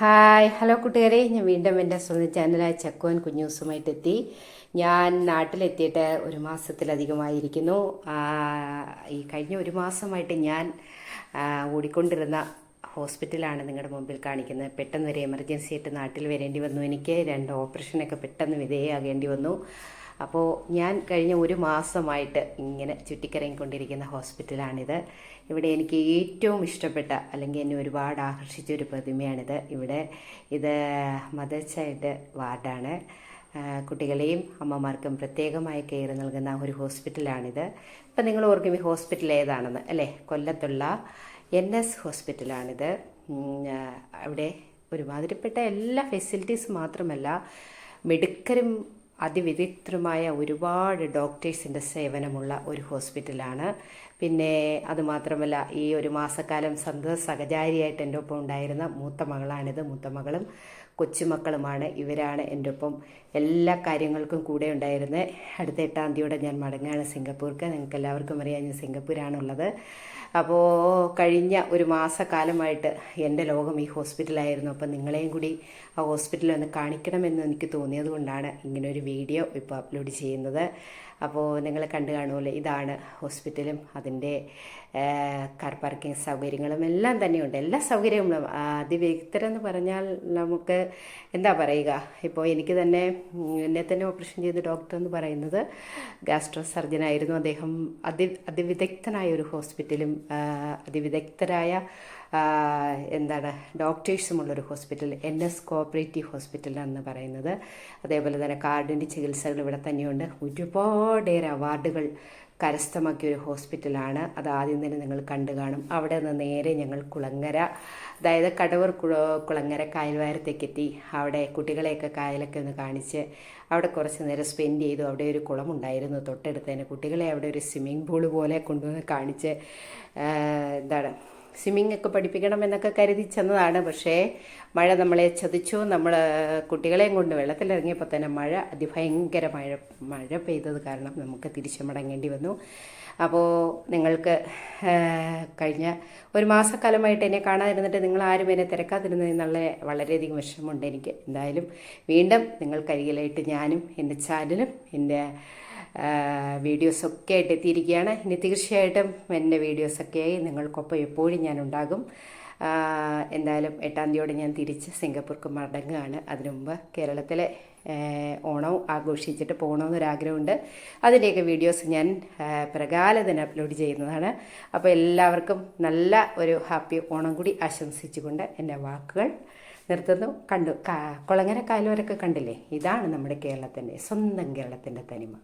Hi hello കൂട്ടുകാരെ ഞാൻ വീണ്ടും എന്റെ സ്വന്തം ചാനലായ ചക്കോൻ കുഞ്ഞൂസുമായിട്ട് എത്തി ഞാൻ നാട്ടിലെത്തിയിട്ട് ഒരു മാസത്തിലധികമായിരിക്കുന്നു. ഈ കഴിഞ്ഞ ഒരു മാസമായിട്ട് ഞാൻ ഓടിക്കൊണ്ടിരുന്ന ഹോസ്പിറ്റലാണ് നിങ്ങളുടെ മുമ്പിൽ കാണിക്കുന്നത്. പെട്ടെന്ന് ഒരു എമർജൻസി ആയിട്ട് നാട്ടിൽ വരേണ്ടി വന്നു. എനിക്ക് രണ്ട് ഓപ്പറേഷനൊക്കെ പെട്ടെന്ന് വിധേയമാകേണ്ടി വന്നു. അപ്പോൾ ഞാൻ കഴിഞ്ഞ ഒരു മാസമായിട്ട് ഇങ്ങനെ ചുറ്റിക്കറങ്ങിക്കൊണ്ടിരിക്കുന്ന ഹോസ്പിറ്റലാണിത്. ഇവിടെ എനിക്ക് ഏറ്റവും ഇഷ്ടപ്പെട്ട അല്ലെങ്കിൽ എന്നെ ഒരുപാട് ആകർഷിച്ച ഒരു പ്രതിമയാണിത്. ഇവിടെ ഇത് മദർ ചൈൽഡ് വാർഡാണ്. കുട്ടികളെയും അമ്മമാർക്കും പ്രത്യേകമായി കെയർ നൽകുന്ന ഒരു ഹോസ്പിറ്റലാണിത്. ഇപ്പം നിങ്ങൾ ഓർക്കും ഈ ഹോസ്പിറ്റൽ ഏതാണെന്ന് അല്ലേ? കൊല്ലത്തുള്ള എൻ എസ് ഹോസ്പിറ്റലാണിത്. അവിടെ ഒരുമാതിരിപ്പെട്ട എല്ലാ ഫെസിലിറ്റീസ് മാത്രമല്ല മെഡിക്കലും അതിവിദഗ്ധരുമായ ഒരുപാട് ഡോക്ടേഴ്സിന്റെ സേവനമുള്ള ഒരു ഹോസ്പിറ്റലാണ്. പിന്നെ അതുമാത്രമല്ല ഈ ഒരു മാസക്കാലം സന്ത സഹചാരിയായിട്ട് എന്റെ ഒപ്പം ഉണ്ടായിരുന്ന മൂത്ത മകളാണിത്. മൂത്ത മകളും കൊച്ചുമക്കളുമാണ്. ഇവരാണ് എന്റെ ഒപ്പം എല്ലാ കാര്യങ്ങൾക്കും കൂടെ ഉണ്ടായിരുന്നത് അടുത്ത എട്ടാം തീയതിയോടെ ഞാൻ മടങ്ങുകയാണ് സിംഗപ്പൂർക്ക്. നിങ്ങൾക്ക് എല്ലാവർക്കും അറിയാം ഞാൻ സിംഗപ്പൂരാണുള്ളത്. അപ്പോൾ കഴിഞ്ഞ ഒരു മാസക്കാലമായിട്ട് എന്റെ ലോകം ഈ ഹോസ്പിറ്റലായിരുന്നു. അപ്പം നിങ്ങളെയും കൂടി ആ ഹോസ്പിറ്റലിൽ ഒന്ന് കാണിക്കണമെന്ന് എനിക്ക് തോന്നിയത് കൊണ്ടാണ് ഇങ്ങനെ ഒരു വീഡിയോ ഇപ്പോൾ അപ്ലോഡ് ചെയ്യുന്നത്. അപ്പോൾ നിങ്ങൾ കണ്ടു കാണുമല്ലോ ഇതാണ് ഹോസ്പിറ്റലും അതിന്റെ കാർ പാർക്കിംഗ് സൗകര്യങ്ങളും എല്ലാം തന്നെയുണ്ട്. എല്ലാ സൗകര്യങ്ങളും അതിവിദഗ്ധരെന്ന് പറഞ്ഞാൽ നമുക്ക് എന്താ പറയുക ഇപ്പോൾ എനിക്ക് തന്നെ എന്നെ തന്നെ ഓപ്പറേഷൻ ചെയ്ത ഡോക്ടർ എന്ന് പറയുന്നത് ഗാസ്ട്രോ സർജനായിരുന്നു. അദ്ദേഹം അതി അതിവിദഗ്ധനായ ഒരു ഹോസ്പിറ്റലും അതിവിദഗ്ധരായ എന്താണ് ഡോക്ടേഴ്സുമുള്ളൊരു hospital N S cooperative hospital എന്ന് പറയുന്നത്. അതേപോലെ തന്നെ കാർഡിന്റെ ചികിത്സകൾ ഇവിടെ തന്നെയുണ്ട്. ഒരുപാടേറെ അവാർഡുകൾ കരസ്ഥമാക്കിയ ഒരു ഹോസ്പിറ്റലാണ്. അത് ആദ്യം തന്നെ നിങ്ങൾ കണ്ടു കാണും. അവിടെ നിന്ന് നേരെ ഞങ്ങൾ കുളങ്ങര അതായത് കടവർ കുള- കുളങ്ങര കായൽവാരത്തേക്ക് എത്തി അവിടെ കുട്ടികളെയൊക്കെ കായലൊക്കെ ഒന്ന് കാണിച്ച് അവിടെ കുറച്ച് നേരം സ്പെൻഡ് ചെയ്തു. അവിടെ ഒരു കുളമുണ്ടായിരുന്നു. തൊട്ടടുത്ത് തന്നെ കുട്ടികളെ അവിടെ ഒരു സ്വിമ്മിംഗ് പൂൾ പോലെ കൊണ്ടുവന്ന് കാണിച്ച് എന്താണ് സ്വിമ്മിംഗ് ഒക്കെ പഠിപ്പിക്കണം എന്നൊക്കെ കരുതി ചെന്നതാണ്. പക്ഷേ മഴ നമ്മളെ ചതിച്ചു. നമ്മൾ കുട്ടികളെയും കൊണ്ട് വെള്ളത്തിലിറങ്ങിയപ്പോൾ തന്നെ മഴ അതിഭയങ്കര മഴ മഴ പെയ്തത് കാരണം നമുക്ക് തിരിച്ചു മടങ്ങേണ്ടി വന്നു. അപ്പോൾ നിങ്ങൾക്ക് കഴിഞ്ഞ ഒരു മാസക്കാലമായിട്ട് എന്നെ കാണാതിരുന്നിട്ട് നിങ്ങൾ ആരും എന്നെ തിരക്കാതിരുന്നത് എന്നുള്ള വളരെയധികം വിഷമമുണ്ട് എനിക്ക്. എന്തായാലും വീണ്ടും നിങ്ങൾക്കരികിലായിട്ട് ഞാനും എന്റെ ചാനലും എന്റെ വീഡിയോസൊക്കെ ആയിട്ട് എത്തിയിരിക്കുകയാണ് ഇനി തീർച്ചയായിട്ടും എന്റെ വീഡിയോസൊക്കെയായി നിങ്ങൾക്കൊപ്പം എപ്പോഴും ഞാൻ ഉണ്ടാകും. എന്തായാലും എട്ടാം തീയതിയോടെ ഞാൻ തിരിച്ച് സിംഗപ്പൂർക്ക് മടങ്ങുകയാണ്. അതിനു മുമ്പ് കേരളത്തിലെ ഓണവും ആഘോഷിച്ചിട്ട് പോകണമെന്നൊരാഗ്രഹമുണ്ട്. അതിന്റെയൊക്കെ വീഡിയോസ് ഞാൻ ആ, പ്രകാലത്തിന് അപ്ലോഡ് ചെയ്യുന്നതാണ്. അപ്പോൾ എല്ലാവർക്കും നല്ല ഒരു ഹാപ്പി ഓണം കൂടി ആശംസിച്ചുകൊണ്ട് എന്റെ വാക്കുകൾ നിർത്തുന്നു. കണ്ടു കുളങ്ങര കായലോരൊക്കെ കണ്ടില്ലേ? ഇതാണ് നമ്മുടെ കേരളത്തിന്റെ സ്വന്തം കേരളത്തിന്റെ തനിമ.